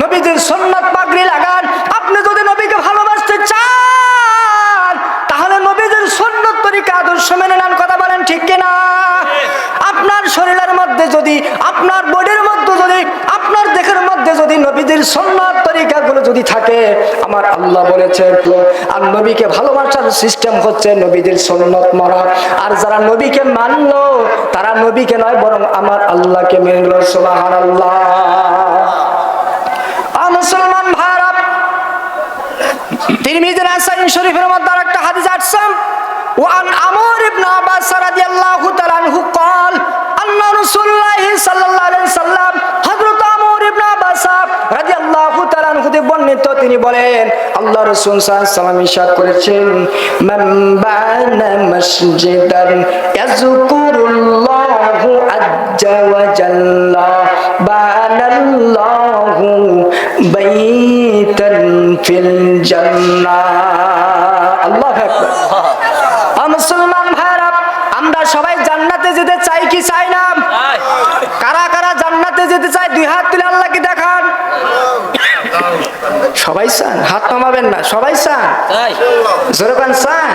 নবীজির সন্ন্যত পাগড়ি লাগান। আপনি যদি নবীকে ভালোবাসতে চান, তাহলে নবীজির সন্ন্যত তরিকা আদর্শ মেনে নেন, কথা বলেন ঠিক কিনা? আপনার শরীরের মধ্যে যদি, আপনার বডির মধ্যে যদি, আপনার দেহের মধ্যে যদি নবীদের সন্ন্যত তরিকাগুলো যদি থাকে, আমার আল্লাহ বলেছে আর নবীকে ভালোবাসার সিস্টেম হচ্ছে নবীদের সন্ন্যত মারা। আর যারা নবীকে মানলো, তারা নবীকে নয়, বরং আমার আল্লাহকে মেনে নিল সুবহানাল্লাহ আ মুসলমান ভারত তিরমিজির হাসান শরীফের মধ্যে আরেকটা হাদিস আসছে وعن عمر بن عباس رضي الله تعالى عنه قال أن رسول الله صلى الله عليه وسلم হযরত আমর ইবনে আব্বাস রাদিয়াল্লাহু তাআলা আনহু থেকে বর্ণিত তিনি বলেন আল্লাহ রাসূল সাল্লাল্লাহু আলাইহি ওয়াসাল্লাম ইরশাদ করেছেন মান বানা মসজিদান ইয়াযকুরুল্লাহু আজ্জা ওয়া জাল্লা বানাল্লাহু বাইতান ফিল আল্লাহু মুসলমান ভাইরা আমরা সবাই জান্নাতে যেতে চাই কি চাই না? কারা কারা জান্নাতে যেতে চায় দুই হাত তুলে আল্লাহকে দেখান। সবাই চান হাত নামাবেন না সবাই চান। জোরে কান চান।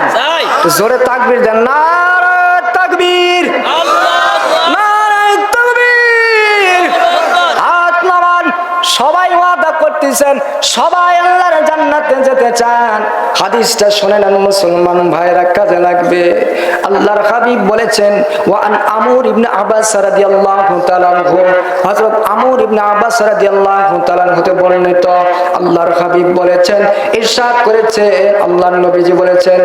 জোরে তাকবীর দেন নারায় তাকবীর। সবাই ওয়াদা সবাই আল্লাহর জান্নাতে যেতে চান। হাদিসটা শুনে নেন মুসলমান ভাইরা কাজে লাগবে। আল্লাহর হাবিব বলেছেন ওয়ান আমর ইবনে আব্বাস রাদিয়াল্লাহু তাআলা আনহু। হযরত আমর ইবনে আব্বাস রাদিয়াল্লাহু তাআলা আনহু হতে বর্ণিত আল্লাহর হাবিব বলেছেন ইরশাদ করেছে। আল্লাহর নবীজি বলেছেন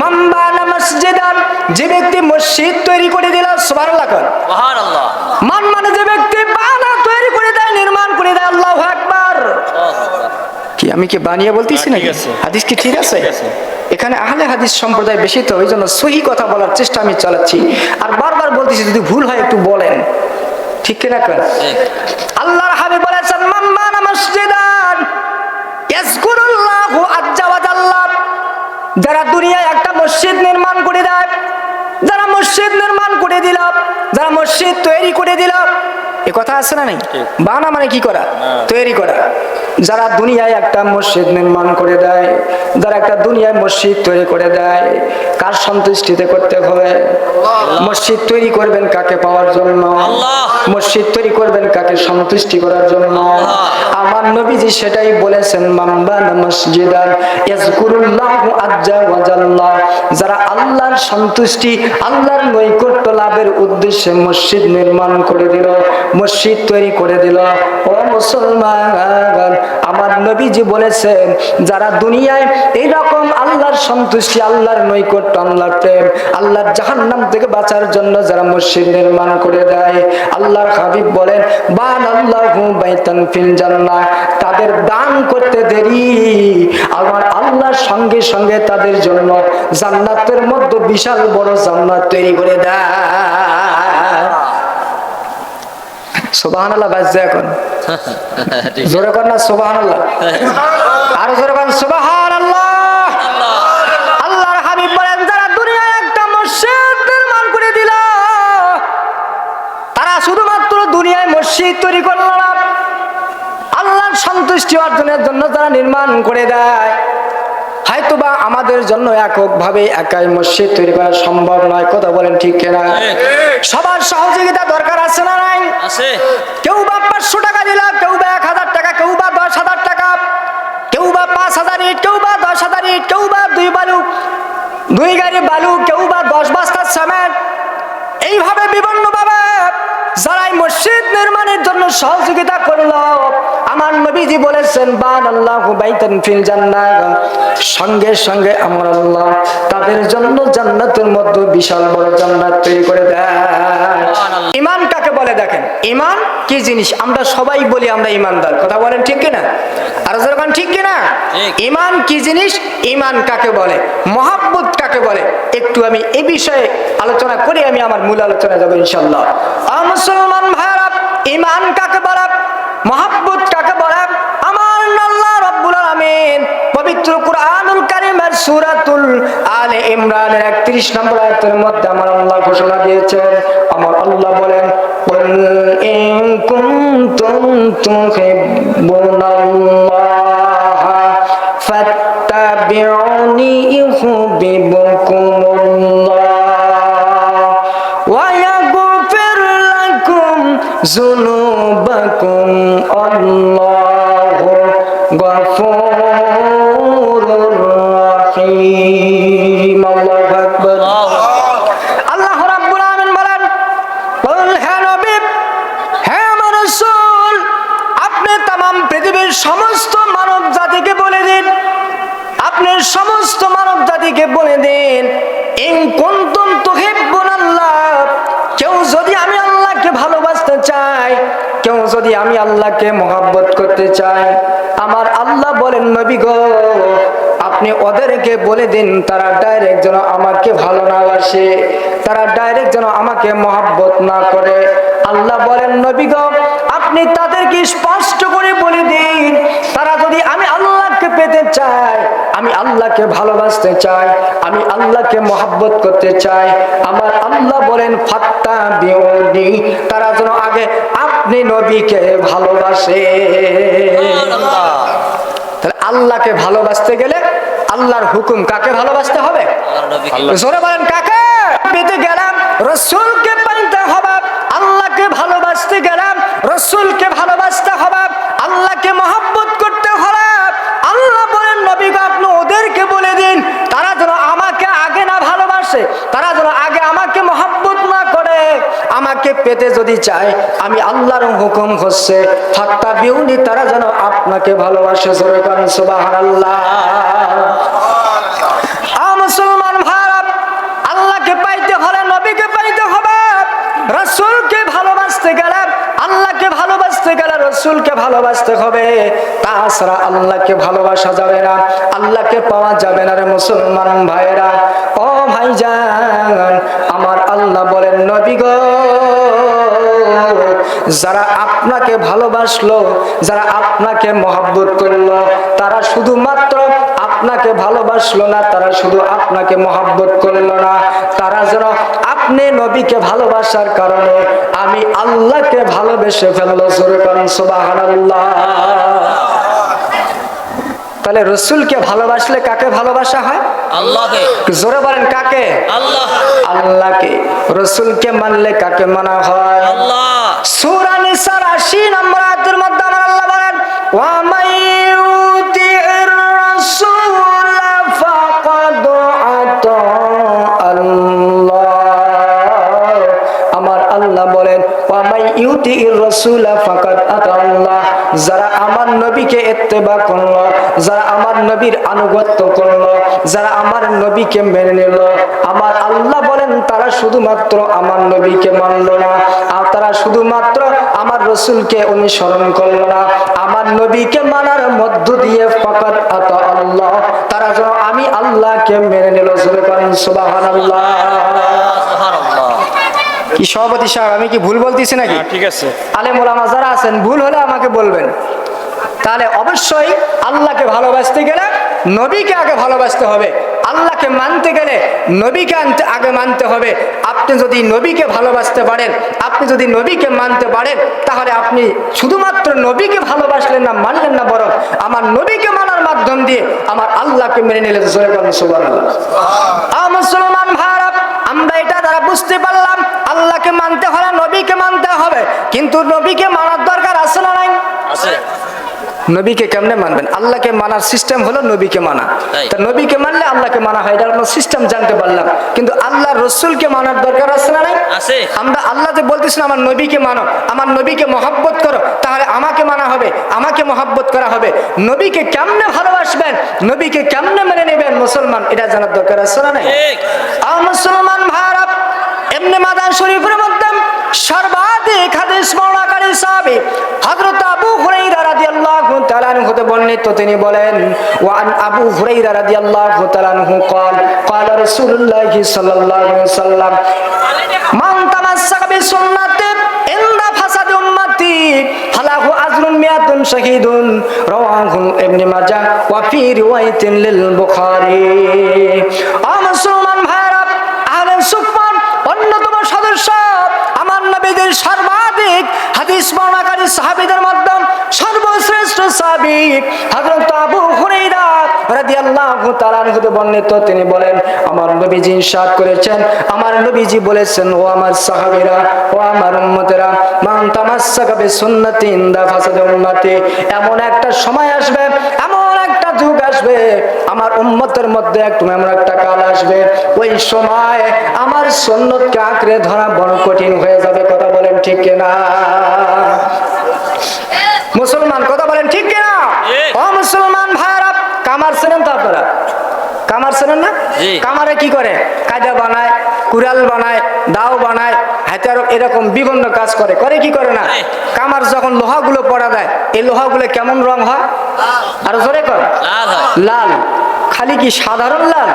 মান বানা মসজিদান যে ব্যক্তি মসজিদ তৈরি করে দিল সুবহানাল্লাহ সুবহানাল্লাহ। মান মানে যে ব্যক্তি বানা তৈরি করে দেয় নির্মাণ করে দেয় আল্লাহু আকবার কি আমি কি বানিয়ে বলতেছি হ্যাঁ, নাকি? হাদিস কি ঠিক আছে? এখানে আহলে হাদিস সম্প্রদায় বেশি তো ওই জন্য সহি কথা বলার চেষ্টা আমি চালাচ্ছি। আর বারবার বলতেছি যদি ভুল হয় একটু বলেন। ঠিক কিনা কর আল্লাহর হাবিব বলেছেন মান বানা মসজিদান ইয়াজকুরুল্লাহু আজ্জা ওয়া জাল্লা। যারা দুনিয়ায় একটা মসজিদ নির্মাণ করে দেয় যারা মসজিদ নির্মাণ করে দিল যারা মসজিদ তৈরি করে দিল এ কথা আছে না নাই। বানা মানে কি করা? তৈরি করা। যারা দুনিয়ায় একটা মসজিদ নির্মাণ করে দেয় যারা একটা দুনিয়ায় মসজিদ তৈরি করে দেয় কার সন্তুষ্টিতে করতে হবে মসজিদ তৈরি করবেন কাকে পাওয়ার জন্য? আল্লাহ। মসজিদ তৈরি করবেন কাকে সন্তুষ্টি করার জন্য? আমার নবীজি সেটাই বলেছেন মাম্বানা মসজিদান ইয়াজকুরুল্লাহু আজ্জা ওয়া জাল্লা। যারা আল্লাহর সন্তুষ্টি আল্লাহর নৈকট্য লাভের উদ্দেশ্যে মসজিদ নির্মাণ করে দিল মসজিদ তৈরি করে দিল। ও মুসলমান! নবীজি বলেছেন, যারা দুনিয়ায় এইরকম আল্লাহর সন্তুষ্টি, আল্লাহর নৈকট্য, আল্লাহর প্রেম, আল্লাহর জাহান্নাম থেকে বাঁচার জন্য যারা মসজিদ নির্মাণ করে দেয়, আল্লাহর হাবিব বলেন বান আল্লাহু ফিল জান্নাহ, তাদের দান করতে দেরি। আমার আল্লাহর সঙ্গে সঙ্গে তাদের জন্য জান্নাতের মধ্যে বিশাল বড় জান্নাত তৈরি করে দেয়। সুবহানাল্লাহ বাজছে এখন। জোরে কর না সুবহানাল্লাহ। আরও জোরে কর সুবহানাল্লাহ। আল্লাহর হাবিব বলেন যারা দুনিয়ায় একটা মসজিদ নির্মাণ করে দিল তারা শুধুমাত্র দুনিয়ায় মসজিদ তৈরি করল না। আল্লাহর সন্তুষ্টি অর্জনের জন্য যারা নির্মাণ করে দেয় হয়তোবা আমাদের জন্য এককভাবে একাই মসজিদ তৈরি করা সম্ভব নয় কথা বলেন ঠিক কিনা? সবার সহযোগিতা দরকার আছে না নাই? আছে। কেউ বা পাঁচশো টাকা দিল কেউ বা এক হাজার টাকা কেউ বা দশ হাজার টাকা কেউ বা পাঁচ হাজার ইট কেউ বা দশ হাজার ইট কেউ বা দুই বালু দুই গাড়ি বালু কেউ বা দশ বস্তার সামেন এইভাবে বিভিন্নভাবে যারা এই মসজিদ নির্মাণের জন্য সহযোগিতা করল আমার নবীজি বলেছেন বান আল্লাহ বাইতান ফিল জান্নাহ। সঙ্গে সঙ্গে আমার আল্লাহ তাদের জন্য জান্নাতের মধ্যে বিশাল বড় জান্নাত তৈরি করে দেয়। ইমান কাকে বলে দেখেন? ইমান কি জিনিস? আমরা সবাই বলি আমরা ইমানদার। কথা বলেন ঠিক কিনা? আর যখন ঠিক কিনা। ইমান কি জিনিস? ইমান কাকে বলে? মহাব্বত কাকে বলে? একটু আমি এই বিষয়ে আলোচনা করে আমি আমার মূল আলোচনা যাব ইনশাল্লাহ মুসলমান ভাইরা ইমান কাকে বলে? মহাব্বত কাকে বলে আমার আল্লাহ রব্বুল আলামিন পবিত্র কুরআনুল কারীমের সূরাতুল আলে ইমরানের 31 নম্বর আয়াতের মধ্যে আমার আল্লাহ ঘোষণা দিয়েছেন আমার আল্লাহ বলেন কুল ইন কুনতুম তুহিব্বুনাল্লাহ আমি আল্লাহকে মহাব্বত করতে চাই। আমার আল্লাহ বলেন, নবী গো, আপনি ওদেরকে বলে দিন, তারা ডাইরেক্ট যেন আমাকে ভালো না বাসে, তারা ডাইরেক্ট যেন আমাকে মহাব্বত না করে। আল্লাহ বলেন, নবী গো, আপনি তাদেরকে স্পষ্ট করে বলে দিন, তারা যদি আমি আল্লাহকে পেতে চাই আমি আল্লাহকে ভালোবাসতে চাই, আমি আল্লাহকে মহাব্বত করতে চাই। আমার আল্লাহ বলেন ফাত্তা বিউনি তারা যেন আগে আপনি নবীকে ভালোবাসে। তাহলে আল্লাহকে ভালোবাসতে গেলে আল্লাহর হুকুম কাকে ভালোবাসতে হবে? জোরে বলেন কাকে? পেতে গেলাম রসুলকে পাইতে হবে। আল্লাহকে ভালোবাসতে গেলাম রসুলকে ভালোবাসতে হবে। আল্লাহকে মহাব্বত করতে হবে। আল্লাহ বলেন নবী গো, আপনি ওদেরকে বলে দিন তারা যেন আমাকে আগে না ভালোবাসে তারা যেন আগে আমাকে মহাব্বত না করে আমাকে পেতে যদি চায়, আমি আল্লাহর হুকুম হচ্ছে ফাত্তা বিউনি, তারা যেন আপনাকে ভালোবাসে, জোরে করেন, সুবহানাল্লাহ। আ মুসলমান ভারত আল্লাহকে পাইতে হলে নবীকে পাইতে হবে। রসুলকে ভালোবাসতে গেলে, আল্লাহকে ভালোবাসতে গেলে রসুলকে ভালোবাসতে হবে। তাছাড়া আল্লাহকে ভালোবাসা যাবে না, আল্লাহকে পাওয়া যাবে না রে মুসলমান ভাইজান, আমার আল্লাহ বলেন, নবী গো যারা আপনাকে ভালোবাসলো যারা আপনাকে মহাব্বত করল তারা শুধুমাত্র আপনাকে ভালোবাসলো না তারা শুধু আপনাকে মহাব্বত করল না। তারা যেন আপনি নবীকে ভালোবাসার কারণে আমি আল্লাহকে ভালোবেসে ফেলল জোরে করেন সুবহানাল্লাহ। তাহলে রসুলকে ভালোবাসলে কাকে ভালোবাসা হয়? আল্লাহকে। জোরে বলেন কাকে? আল্লাহ। আল্লাহকে। রসুলকে মানলে কাকে মানা হয়? আল্লাহ। সূরা নিসার 80 নম্বর আয়াতের মধ্যে আমার আল্লাহ বলেন ওয়া মাইয়ুতির রাসূল ফাকাদ আতা আমার আল্লাহ বলেন ওয়া রাসূল ফাকাদ আতা যারা আমার নবীকে ইত্তেবা করল, যারা আমার নবীর আনুগত্য করল, যারা আমার নবীকে মেনে নিল, আমার আল্লাহ বলেন, তারা শুধুমাত্র আমার নবীকে মানলো না। শুধুমাত্র আমার রসুলকে অনুসরণ করল না। আমার নবীকে মানার মধ্য দিয়ে ফকাত আত আল্লাহ। তারা যেন আমি আল্লাহকে মেনে নিল জোরে করেন সুবহানাল্লাহ। কি সভাপতি সাহেব আমি কি ভুল বলতেছি নাকি? ঠিক আছে। আলেম ওলামা যারা আছেন ভুল হলে আমাকে বলবেন। তাহলে অবশ্যই আল্লাহকে ভালোবাসতে গেলে নবীকে আগে ভালোবাসতে হবে। আল্লাহকে মানতে গেলে নবীকে আনতে, আগে মানতে হবে। আপনি যদি নবীকে ভালোবাসতে পারেন, আপনি যদি নবীকে মানতে পারেন, তাহলে আপনি শুধুমাত্র নবীকে ভালোবাসলেন না, মানলেন না বরং আমার নবীকে মানার মাধ্যম দিয়ে আমার আল্লাহকে মেনে নিলে জোরে করেন সুবহানাল্লাহ। আ মুসলমান ভারত আমরা এটা দ্বারা বুঝতে পারলাম, আল্লাহকে মানতে হলে নবীকে মানতে হবে। কিন্তু নবীকে মানার দরকার আছে না নাই আছে নবীকে কেমনে মানবেন? আল্লাহকে মানার সিস্টেম হলো নবীকে মানা। তা নবীকে মানলে আল্লাহকে মানা হয় এটার সিস্টেম জানতে পারলাম। কিন্তু আল্লাহ রসুলকে মানার দরকার আছে না নাই? আমরা আল্লাহ যে বলতেছি না আমার নবীকে মানো আমার নবীকে মহাব্বত করো তাহলে আমাকে মানা হবে আমাকে মহাব্বত করা হবে। নবীকে কেমনে ভালোবাসবেন নবীকে কেমনে মেনে নেবেন মুসলমান এটা জানার দরকার আছে না নাই? মুসলমান ভারত এমনি মাদান শরীফের মধ্যে সর্বাধিক হাদিস বর্ণাকারী সাহাবী হযরত আবু হুরাইরা রাদিয়াল্লাহু তাআলা আনহু হতে বর্ণিত তিনি বলেন ওয়ান আবু হুরাইরা রাদিয়াল্লাহু তাআলা আনহু قال قال رسول الله صلى الله عليه وسلم من تمسك بسنتي عند فساد امتي فله اجر مئة شهيد رواه ابن ماجه وفي روايه للبخاري আ মুসলমান ভাইরা আহলে সুফান অন্যতম সদস্য নবীদের সর্বাধিক হাদিস বর্ণাকারী সাহাবীদের মধ্যে সর্বশ্রেষ্ঠ শ্রেষ্ঠ হযরত আবু হুরায়রা রাদিয়াল্লাহু তাআলা আনহু বর্ণিত। তিনি বলেন, আমার নবীজি ইরশাদ করেছেন। আমার নবীজি বলেছেন, ও আমার সাহাবীরা, ও আমার উম্মতেরা, মান তামাসসাকা বিসুন্নতি ইনদা ফাসাদি উম্মতি, এমন একটা সময় আসবে, এমন একটা যুগ আসবে, আমার উম্মতের মধ্যে একটু এমন একটা কাল আসবে। ওই সময় আমার সুন্নতকে আঁকড়ে ধরা বড় কঠিন হয়ে যাবে ঠিক কিনা? মুসলমান কথা বলেন ঠিক কিনা। ও মুসলমান ভাইরা কামার চেনেন তো আপনারা? কামার চেনেন না? কামারে কি করে? কায়দা বানায় কুড়াল বানায় দাও বানায় হাতিয়ার এরকম বিভিন্ন কাজ করে। করে কি করে না? কামার যখন লোহাগুলো পড়া দেয় এই লোহাগুলো কেমন রং হয়? আর জোরে কর। লাল। খালি কি সাধারণ লাল।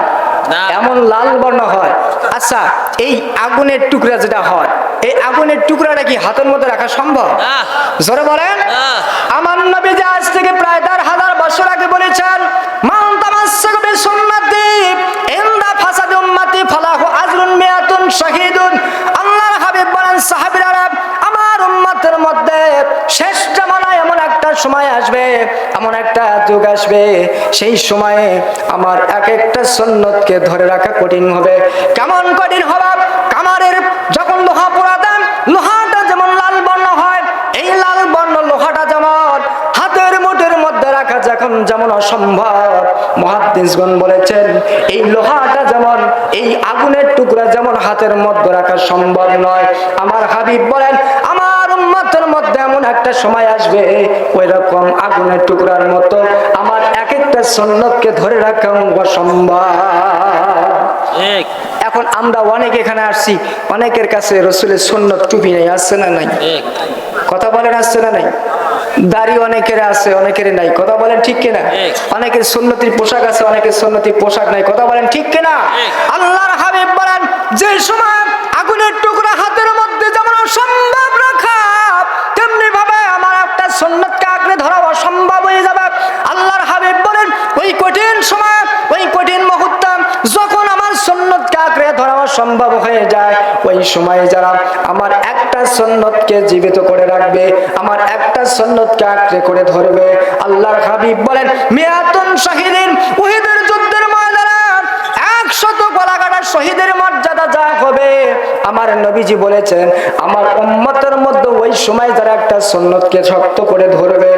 এমন লাল বর্ণ হয়। আচ্ছা এই আগুনের টুকরা যেটা হয় এই আগুনের টুকরাটা কি হাতের মধ্যে রাখা সম্ভব? জোরে বলেন। আমার নবী যে আজ থেকে প্রায় দেড় হাজার বছর আগে বলেছেন মান তামাসসাক বিসুন্নতি ইনদা ফাসাদি উম্মতি ফালাহু আজরুন মিয়াতুন শাহীদুন। আল্লাহর হাবিব বলেন সাহাবীরা আমার উম্মতের মধ্যে শেষ জামানায় এমন একটা সময় আসবে, এমন একটা যুগ আসবে। সেই সময়ে আমার এক একটা সুন্নতকে ধরে রাখা কঠিন হবে। কেমন কঠিন হবে? কামারের যখন লোহা পোড়া দেন লোহাটা যেমন লাল বর্ণ হয়, এই লাল বর্ণ লোহাটা যেমন হাতের মুঠের মধ্যে রাখা যখন যেমন অসম্ভব। মহাদিসগণ বলেছেন, এই লোহাটা যেমন, এই আগুনের টুকরা যেমন হাতের মধ্যে রাখা সম্ভব নয়। আমার হাবিব বলেন, আমার উম্মতের একটা সময় আসবে ওই রকম আগুনের টুকরার মতো আমার এক একটা সন্ন্যতকে ধরে রাখা অসম্ভব। এখন আমরা অনেক এখানে আসছি অনেকের কাছে রসুলের সন্ন্যত টুপি নেই আসছে না নাই? কথা বলেন আসছে না নাই? দাড়ি অনেকের আছে অনেকের নাই কথা বলেন ঠিক কিনা। অনেকের সুন্নতির পোশাক আছে অনেকের সুন্নতির পোশাক নাই কথা বলেন ঠিক কিনা। আল্লাহর হাবিব বলেন যে সময় আগুনের টুকরা হাতের মধ্যে যেমন অসম্ভব রাখা একটা আঁকড়ে ধরা অসম্ভব হয়ে যাবে। আল্লাহর হাবিব বলেন, ওই কঠিন সময়, ওই কঠিন মুহূর্ত যখন আমার সুন্নতকে আঁকড়ে ধরা অসম্ভব হয়ে যায়, ওই সময়ে যারা আমার একটা সুন্নতকে জীবিত করে রাখবে, আমার একটা সুন্নতকে আঁকড়ে করে ধরবে, আল্লাহর হাবিব বলেন, মিয়াতুন শাহিদিন, উহিদের যুদ্ধের ময়দানে একশত গলাকাটা শহীদের আমার নবীজি বলেছেন, আমার উম্মতের মধ্যে ওই সময় যারা একটা সুন্নতকে শক্ত করে ধরবে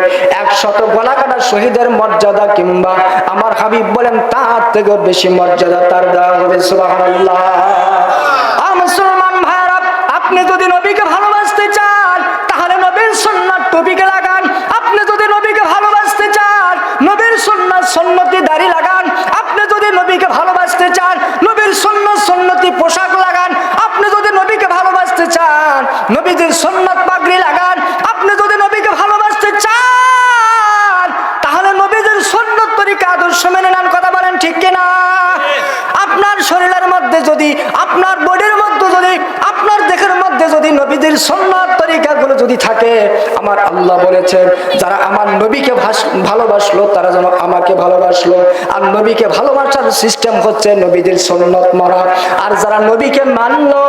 একশত গলাকাটা শহীদের মর্যাদা কিংবা আমার হাবিব বলেন, তার থেকেও বেশি মর্যাদা তার দেওয়া হবে মুসলমান ভাইরা আপনি যদি নবীকে ভালোবাসতে চান, তাহলে নবীর সুন্নাত টুপিকে লাগান। আপনি যদি নবীকে ভালোবাসতে চান, নবীর সুন্নাত সুন্নতি দাড়ি লাগান। আপনি যদি নবীকে ভালোবাসতে চান নবীর সুন্নাত সুন্নতি পোশাক লাগান আপনি যদি নবীকে ভালোবাসতে চান নবীজির সন্ন্যত পাগড়ি লাগান। আপনি যদি নবীকে ভালোবাসতে চান, তাহলে নবীজির সন্ন্যত তরিকা আদর্শ মেনে নেন, কথা বলেন ঠিক কিনা? আপনার শরীরের মধ্যে যদি, আপনার বডির মধ্যে যদি, আপনার দেহের মধ্যে যদি নবীদের সন্ন্যত তরিকাগুলো যদি থাকে আমার আল্লাহ বলেছেন যারা আমার নবীকে ভাস- ভালোবাসলো তারা যেন আমাকে ভালোবাসলো আর নবীকে ভালোবাসার সিস্টেম হচ্ছে নবীদের সন্ন্যত মরা আর যারা নবীকে মানলো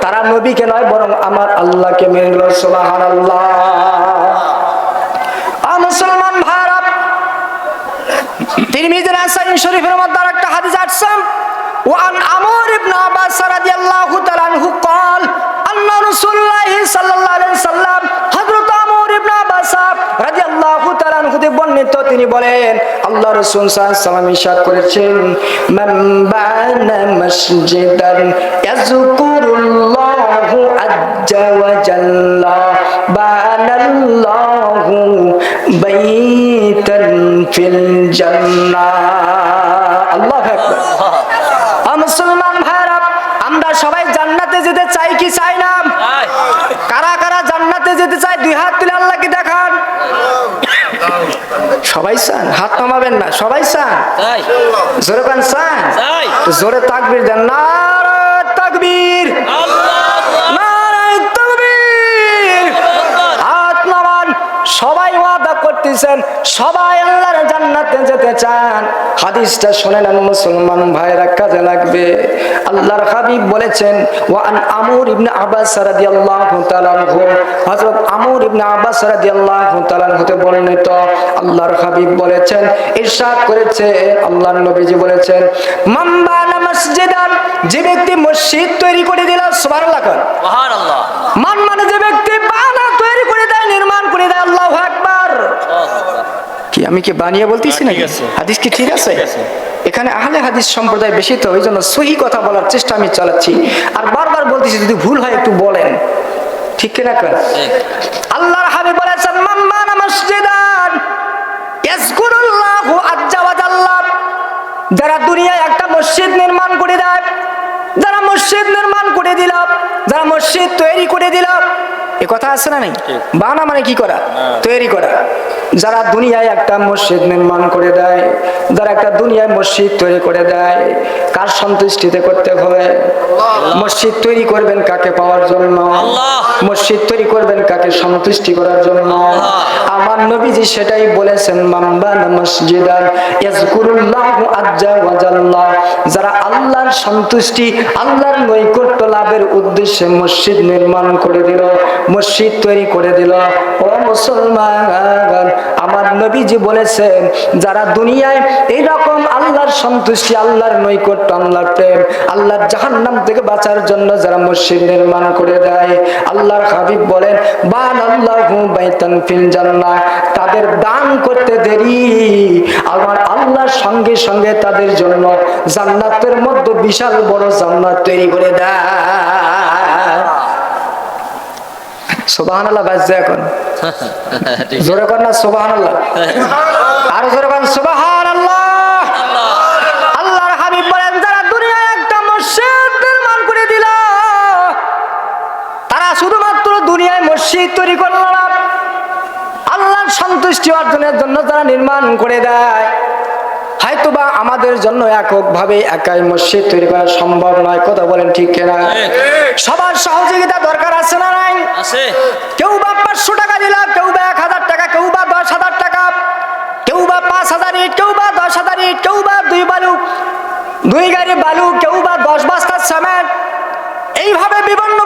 তারা নবীকে নয় বরং আমার আল্লাহকে মেনে নিল সুবহানাল্লাহ আ মুসলমান ভাইরা তিরমিজির হাসান শরীফের মধ্যে আরেকটা হাদিস আসছে ওয়ান আমর ইবনে আব্বাস রাদিয়াল্লাহু তাআলা আনহু قال ان رسول الله صلى الله عليه وسلم বর্ণিত তিনি বলেন আল্লাহ রাসূল ওয়াসাল্লাম ইরশাদ করেছেন মসজিদান ইয়াযকুরুল্লাহু আজ্জা ওয়া জাল্লা বানাল্লাহু বাইতান ফিল জান্নাহ আল্লাহু আকবার। মুসলমান ভাইরা আমরা সবাই জান্নাতে যেতে চাই কি চাই না? কারা কারা জান্নাতে যেতে চায় দুই হাত তুলে আল্লাহকে দেখান সবাই চান হাত নামাবেন না সবাই চান। জোরে পান চান। তো জোরে তাকবির দেন নারায় নামান সবাই আল্লাহর জান্নাতে যেতে চান। হাদিসটা শুনে নেন মুসলমান ভাইরা কাজে লাগবে। আল্লাহর হাবিব বলেছেন ওয়ান আমর ইবনে আব্বাস রাদিয়াল্লাহু তাআলা আনহু। হযরত আমর ইবনে আব্বাস রাদিয়াল্লাহু তাআলা হতে বর্ণিত আল্লাহর হাবিব বলেছেন ইরশাদ করেছে। আল্লাহর নবীজি বলেছেন মাম্বানা মসজিদান যে ব্যক্তি মসজিদ তৈরি করে দিল সুবহানাল্লাহ আল্লাহ মান মানে যে ব্যক্তি বানা তৈরি করে দেয় নির্মাণ করে দেয় আল্লাহু আকবার কি আমি কি বানিয়ে বলতেছি না ঠিক আছে। হাদিস কি ঠিক আছে। এখানে আহলে হাদিস সম্প্রদায় বেশি তো ওই জন্য সহি কথা বলার চেষ্টা আমি চালাচ্ছি আর বারবার বলতেছি যদি ভুল হয় একটু বলেন ঠিক কিনা ঠিক। আল্লাহর হাবিব বলেছেন মান বানা মসজিদান ইয়াজকুরুল্লাহু আজ্জা জাল্লা যারা দুনিয়ায় একটা মসজিদ নির্মাণ করে দেয় যারা মসজিদ নির্মাণ করে দিল যারা মসজিদ তৈরি করে দিল এ কথা আছে না নেই? বানা মানে কি করা? তৈরি করা। যারা দুনিয়ায় একটা মসজিদ নির্মাণ করে দেয় যারা একটা দুনিয়ায় মসজিদ তৈরি করে দেয় কার সন্তুষ্টিতে করতে হবে? মসজিদ তৈরি করবেন কাকে পাওয়ার জন্য? মসজিদ তৈরি করবেন কাকে সন্তুষ্টি করার জন্য? আমার নবীজি সেটাই বলেছেন মাম্বানা মসজিদান ইয়াজকুরুল্লাহু আজ্জা ওয়া জাল্লা। যারা আল্লাহর সন্তুষ্টি আল্লাহর নৈকট্য লাভের উদ্দেশ্যে মসজিদ নির্মাণ করে দিল, মসজিদ তৈরি করে দিল। ও মুসলমান, আমার নবীজি বলেছেন, যারা দুনিয়ায় এইরকম আল্লাহর সন্তুষ্টি, আল্লাহর নৈকট্য, আল্লাহর প্রেম, আল্লাহর জাহান্নাম থেকে বাঁচার জন্য যারা মসজিদ নির্মাণ করে দেয়, আল্লাহর হাবিব বলেন বান আল্লাহু বাইতান ফিল জান্নাহ, তাদের দান করতে দেরি। আমার আল্লাহর সঙ্গে সঙ্গে তাদের জন্য জান্নাতের মধ্যে বিশাল বড় জান্নাত তৈরি করে দেয়। বাজছে এখন। জোরে কর না সুবহানাল্লাহ। আর জোরে কর সুবহানাল্লাহ। আল্লাহর হাবিব বলেন যারা দুনিয়ায় একটা মসজিদ নির্মাণ করে দিল তারা শুধুমাত্র দুনিয়ায় মসজিদ তৈরি করল না। আল্লাহর সন্তুষ্টি অর্জনের জন্য যারা নির্মাণ করে দেয়। হয়তোবা আমাদের জন্য এককভাবে একাই মসজিদ তৈরি করা সম্ভব নয় কথা বলেন ঠিক কিনা? সবার সহযোগিতা দরকার আছে না নাই? আছে। কেউ বা পাঁচশো টাকা দিল কেউ বা এক হাজার টাকা কেউ বা দশ হাজার টাকা কেউ বা পাঁচ হাজার ইট কেউ বা দশ হাজার ইট কেউ বা দুই বালু দুই গাড়ি বালু কেউ বা দশ বস্তার সামেন্ট। এইভাবে বিভিন্ন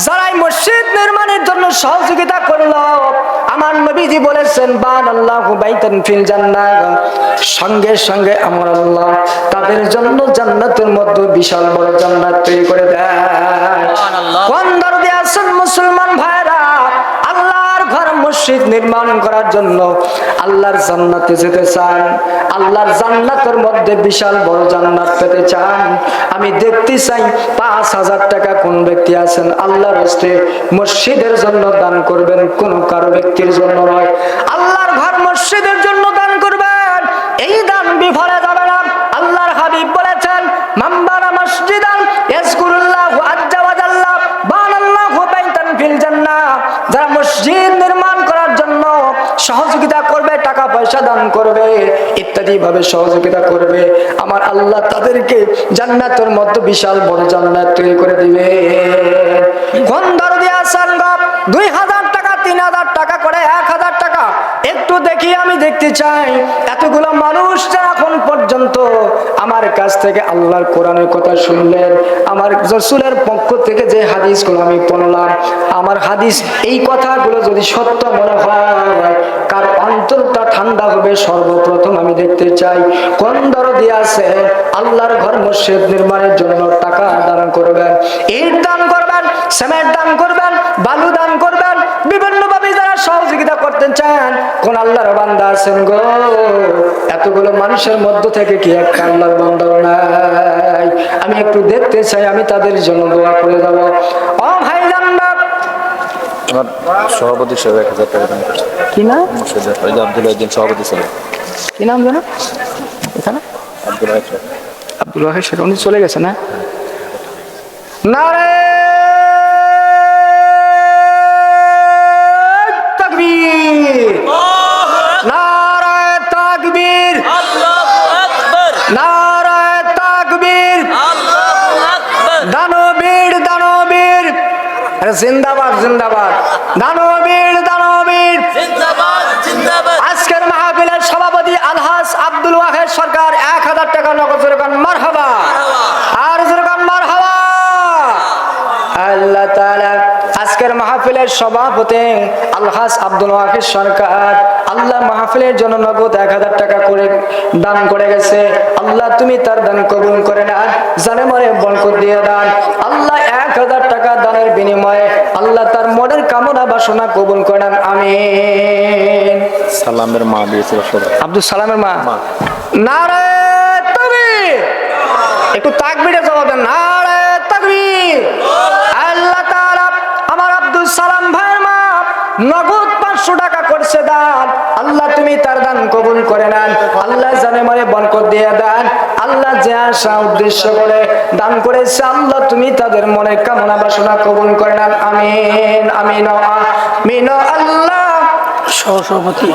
ভাবে যারা এই মসজিদ নির্মাণের জন্য সহযোগিতা করল আমার নবীজি বলেছেন বান আল্লাহ বাইতান ফিল জান্নাত সঙ্গে সঙ্গে আমার আল্লাহ তাদের জন্য জান্নাতের মধ্যে বিশাল বড় জান্নাত তৈরি করে দেয়। মসজিদ নির্মাণ করার জন্য আল্লাহর জান্নাতে যেতে চান, আল্লাহর জান্নাতের মধ্যে বিশাল বড় জান্নাত পেতে চান। আমি দেখতে চাই পাঁচ হাজার টাকা কোন ব্যক্তি আছেন? আল্লাহর হস্তে মসজিদের জন্য দান করবেন, কোন কারও ব্যক্তির জন্য নয়। আল্লাহর ঘর মসজিদের জন্য দান করবেন, এই দান বিফলে যাবে না। আল্লাহর হাবিব বলেছেন, মাম্বারা মসজিদান টাকা দান করবে, ইত্যাদি ভাবে সহযোগিতা করবে। আমার আল্লাহ তাদেরকে জান্নাতের মধ্যে বিশাল বড় জান্নাত তৈরি করে দিবে। টাকা, তিন হাজার টাকা করে এক হাজার টাকা। একটু দেখি আমি দেখতে চাই, এতগুলো মানুষ যারা এখন পর্যন্ত আমার কাছ থেকে আল্লাহর কোরআনের কথা শুনলেন, আমার রসুলের পক্ষ থেকে যে হাদিসগুলো আমি পড়লাম, আমার হাদিস এই কথাগুলো যদি সত্য মনে হয়, কার অন্তরটা ঠান্ডা হবে, সর্বপ্রথম আমি দেখতে চাই, কোন দরদি আছে? আল্লাহর ঘর মসজিদ নির্মাণের জন্য টাকা দান করবেন, ইট দান করবেন, সিমেন্ট দান করবেন, বালু দান করবেন বিভিন্ন আমি একটু দেখতে চাই, আমি তাদের জন্য দোয়া করে জান্নাত আমার সভাপতি সাহেব এক হাজার টাকা দান করছে কি আব্দুল একদিন সভাপতি ছিলেন। কি নাম জানো? এখানে? আব্দুল রাহিদ আব্দুল ওয়াহিদ শেখ উনি চলে গেছে না নারে তাকবীর। নারায় তাকবীর। নারায় তাকবীর। দানবীর দানবীর। জিন্দাবাদ জিন্দাবাদ। হাজার টাকা নগদ যেরকম মার হাবা আর যেরকম মার হাবা আল্লাহ তাআলা আজকের মাহফিলের সভাপতি আলহাস আব্দুল ওয়াহিদ সরকার আল্লাহ মাহফিলের জন্য নগদ এক হাজার টাকা করে দান করে গেছে। আল্লাহ তুমি তার দান কবুল করে না জানে মরে বরকত দিয়ে দান আল্লাহ এক হাজার টাকা দানের বিনিময়ে আল্লাহ তার মনের কামনা বাসনা কবুল করে নেন আমিন। সালামের মা দিয়েছিল আব্দুল সালামের মা। নারে তাকবীর। একটু তাকবীরে জবাব দেন। নারে তাকবীর। আল্লাহ তাআলা আমার আব্দুল সালাম ভাইয়ের মা নগদ পাঁচশো টাকা করছে দান। আল্লাহ তুমি তার দান কবুল করে নেন। আল্লাহ জানে মনে বরকত দিয়ে দেন। আল্লাহ যে আশা উদ্দেশ্য করে দান করেছে আল্লাহ তুমি তাদের মনে কামনা বাসনা কবুল করে নেন। আমিন আমিন আমিন। আল্লাহ। সহসভাপতি।